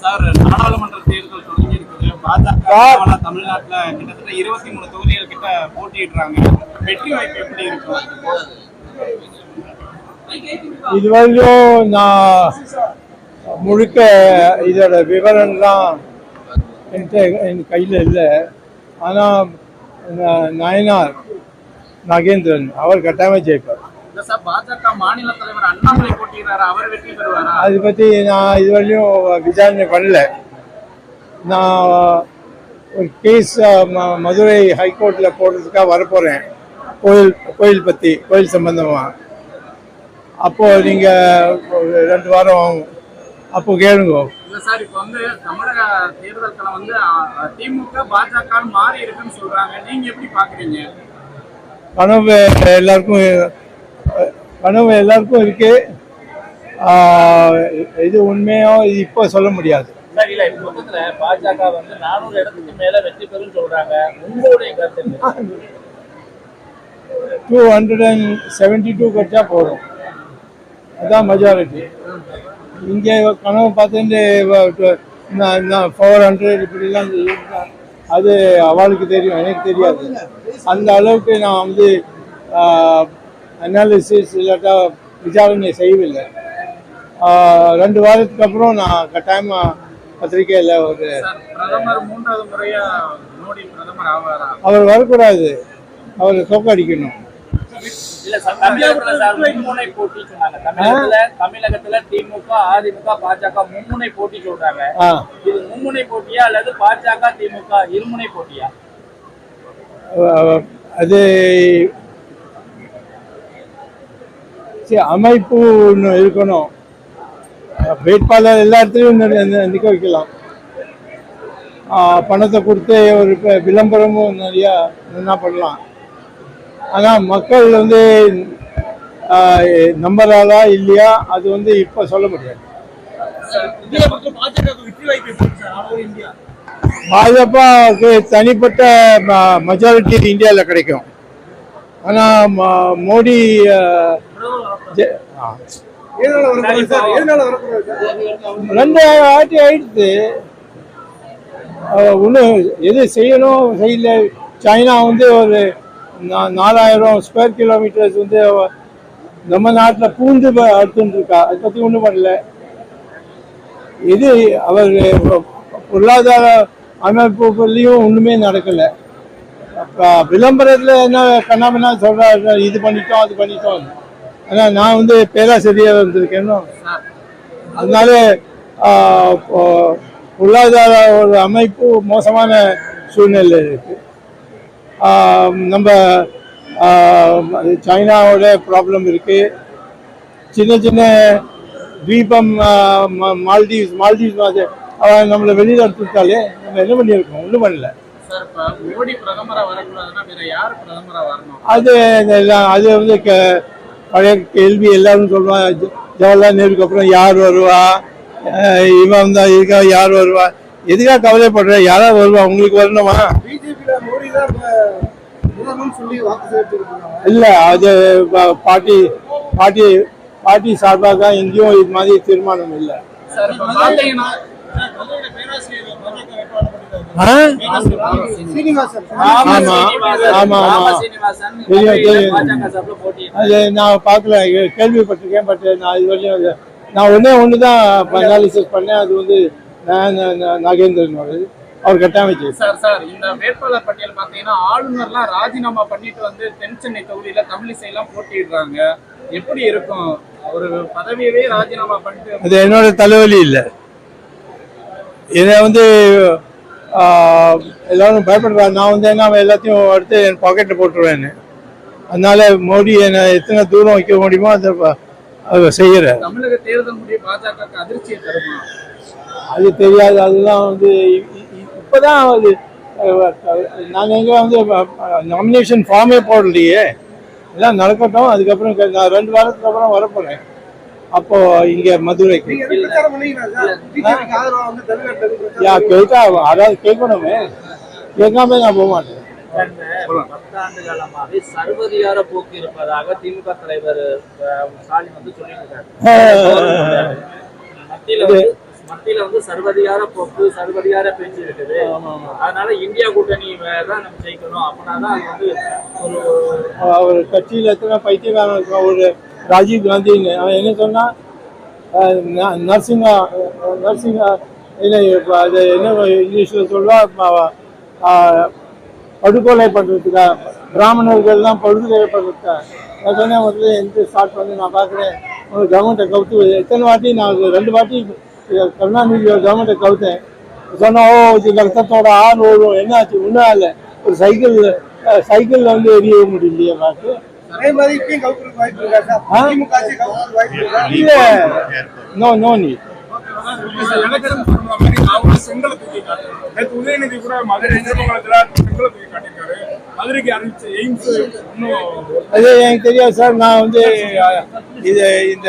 Sir நாடாளுமன்ற தேர்தல் தொடங்கி இருக்குது. பாஜக தமிழ்நாட்டுல கிட்டத்தட்ட இருபத்தி மூணு தொகுதிகள் கிட்ட போட்டியிடுறாங்க. வெற்றி வாய்ப்பு எப்படி இருக்கும் இதுவரையும் நான் முழுக்க இதோட விவரம்லாம் என்கிட்ட என் கையில் இல்லை. ஆனால் நயனார் நாகேந்திரன் அவர் கட்டாயமாக ஜெயிப்பார் அதை பற்றி நான் இதுவரையும் விசாரணை பண்ணல. நான் ஒரு கேஸ் மதுரை ஹைகோர்ட்டில் போடுறதுக்காக வரப்போகிறேன் கோயில் கோயில் பற்றி கோயில் சம்பந்தமாக அப்போது நீங்கள் ரெண்டு வாரம். அப்போ கேளுங்க. இல்ல சார் இப்ப வந்து தமிழக தேர்தல் களம் வந்து அ, திமுக பாஜக மாறி இருக்குன்னு சொல்றாங்க. நீங்க எப்படி பாக்குறீங்க? கனவு எல்லாருக்கும் கனவு எல்லாருக்கும் இருக்கு. இது உண்மையோ இது இப்போ சொல்ல முடியாது. பாஜக வந்து நானூறு இடத்துக்கு மேல வெற்றி பெறும் சொல்றாங்க. உங்களுடைய கருத்து? Two hundred and seventy two கட்டா போதும் அதான் மெஜாரிட்டி இங்கே கனவு பார்த்துட்டு ஃபோர் ஹண்ட்ரட் இப்படிலாம் அது அவளுக்கு தெரியும் எனக்கு தெரியாது. அந்த அளவுக்கு நான் வந்து அனாலிசிஸ் இல்லாட்டா விசாரணை செய்யவில்லை. ஆஹ், ரெண்டு வாரத்துக்கு அப்புறம் நான் கட்டாயமாக பத்திரிக்கையில் ஒரு சார் பிரதமர் மூன்றாவது முறையா மோடி பிரதமர் ஆவாரா? அவர் வரக்கூடாது. அவரை தோக்கடிக்கணும் தமிழகத்துல திமுக அதிமுக பாஜக மும்முனை போட்டி சொல்றாங்க. இது மும்முனை போட்டியா அல்லது பாஜக திமுக இருமுனை போட்டியா? அது சரி, அமைப்பு ஒன்று இருக்கணும். வேட்பாளர் எல்லா இடத்துலையும் நிக்க வைக்கலாம். பணத்தை கொடுத்து ஒரு விளம்பரமும் நிறையா என்ன பண்ணலாம். ஆனால் மக்கள் வந்து ஆஹ் நம்புறாரா இல்லையா அது வந்து இப்போ சொல்ல முடியாது. பாஜகவுக்கு தனிப்பட்ட மெஜாரிட்டி இந்தியாவில் கிடைக்கும். ஆனால் மோடி ரெண்டு ஆட்டி ஆயிடுச்சு ஒன்றும் எது செய்யணும்? செய்யல. சைனா வந்து ஒரு நாலாயிரம் ஸ்கொயர் கிலோமீட்டர்ஸ் வந்து நம்ம நாட்டில் பூந்து அடுத்துருக்கா இருக்கா அதை பற்றி ஒன்றும் பண்ணல. இது அவர் பொருளாதார அமைப்புலையும் ஒன்றுமே நடக்கலை. அப்போ விளம்பரத்தில் என்ன கண்ணாமண்ணா சொல்கிறார் இது பண்ணிட்டோம் அது பண்ணிட்டோம் ஆனால் நான் வந்து பேராசிரியர் வந்திருக்கேன்னு அதனால பொருளாதார ஒரு அமைப்பு மோசமான சூழ்நிலை இருக்கு. ஆஹ், நம்ம சைனாவோட ப்ராப்ளம் இருக்கு. சின்ன சின்ன தீபம் ஆஹ், ம- மால்தீவ்ஸ் மால்தீவ்ஸ் மாதிரி அவன் நம்மளை வெளியில் எடுத்துட்டாலே நம்ம என்ன பண்ணியிருக்கோம்? ஒன்றும் பண்ணல. அது அது வந்து பழைய கேள்வி எல்லாரும் சொல்லுவாங்க ஜவஹர்லால் நேருக்கு அப்புறம் யார் வருவா? இவன் தான் இருக்கா யார் வருவா? எதுக்காக கவலைப்படுற? யாராவது வருவா? உங்களுக்கு வரணுமா? இல்ல அது ப- பார்ட்டி பார்ட்டி பார்ட்டி சார்பாக தான் எங்கேயும் இது மாதிரி தீர்மானம் இல்லை. நான் பார்க்கல கேள்விப்பட்டிருக்கேன் பட் நான் இது வரையும் நான் ஒன்றே ஒன்று தான் அனாலிசிஸ் பண்ணேன். அது வந்து நா- நா- நா- நாகேந்திரன் அவர்கள். அவர் கட்டாயச்சு சார் சார் இந்த வேட்பாளர் பட்டியல் பாத்தீங்கன்னா ஆளுநர்லாம் ராஜினாமா பண்ணிட்டு வந்து தென் சென்னை தொகுதியில தமிழிசை எல்லாம் போட்டியிடுறாங்க. எப்படி இருக்கும்? ஒரு பதவியவே ராஜினாமா பண்ணிட்டு அது என்னோட தலைவலி இல்லை. இதை வந்து எல்லாரும் பயப்படுறாங்க. நான் வந்து என்ன எல்லாத்தையும் எடுத்து என் பாக்கெட்டில் போட்டுருவேன்னு அதனால மோடி என்னை எத்தனை தூரம் வைக்க முடியுமோ அதை செய்கிறேன் தமிழக தேர்தல் முடிவு பாஜக அதிர்ச்சியை தருமா? அது தெரியாது. அதெல்லாம் வந்து இப்பதான் அது நாங்கள் எங்கே வந்து நாமினேஷன் ஃபார்மே போடலையே. எல்லாம் நடக்கட்டும். அதுக்கப்புறம் நான் ரெண்டு வாரத்துக்கு அப்புறம் வரப்போறேன். அப்போ இங்க மதுரைக்கு. யா கேட்டா அதாவது கேட்கணுமே. கேட்காம நான் போக மாட்டேன். பத்தாண்டு சர்வதிகார போக்கு இருப்பதாக திமுக தலைவர் ஸ்டாலின் வந்து சொல்லிட்டு இருக்காரு மத்தியில வந்து மத்தியில வந்து சர்வதிகார போக்கு சர்வதிகார பேச்சு இருக்குது. அதனால இந்தியா கூட்டணி தான் நம்ம ஜெயிக்கணும். அப்படின்னா தான் அது வந்து ஒரு அவர் கட்சியில் எத்தனை பைத்தியக்காரன் ஒரு ராஜீவ் காந்தின்னு அவன் என்ன சொன்னால் நர்சிங்கா நர்சிங்கா என்ன அது என்ன இங்கிலீஷில் சொல்லுவா? படுகொலை பண்ணுறதுக்கா பிராமணர்கள் தான் படுகொலை பண்ணுறதுக்கா நான் சொன்னேன் முதல்ல எந்த ஸ்டார்ட் பண்ணி நான் பார்க்குறேன். உங்கள் கவர்மெண்ட்டை கவுத்து எத்தனை வாட்டி நான் ரெண்டு வாட்டி கருணாநிதி கவர்மெண்ட்டை கவுத்தேன். சொன்னால் ஓ இது ரத்தத்தோட ஆறு ஓடும் என்னாச்சு ஒன்றும் இல்லை. ஒரு சைக்கிள் சைக்கிளில் வந்து எரிய முடியலையே பார்த்து. நோ நோ நீ உதயநிதி கூட மதுரை செங்கலை தூக்கி காட்டியிருக்காரு. மதுரைக்கு அறிவிச்ச எய்ம்ஸ் இன்னும் அது எனக்கு தெரியாது சார். நான் வந்து இது இந்த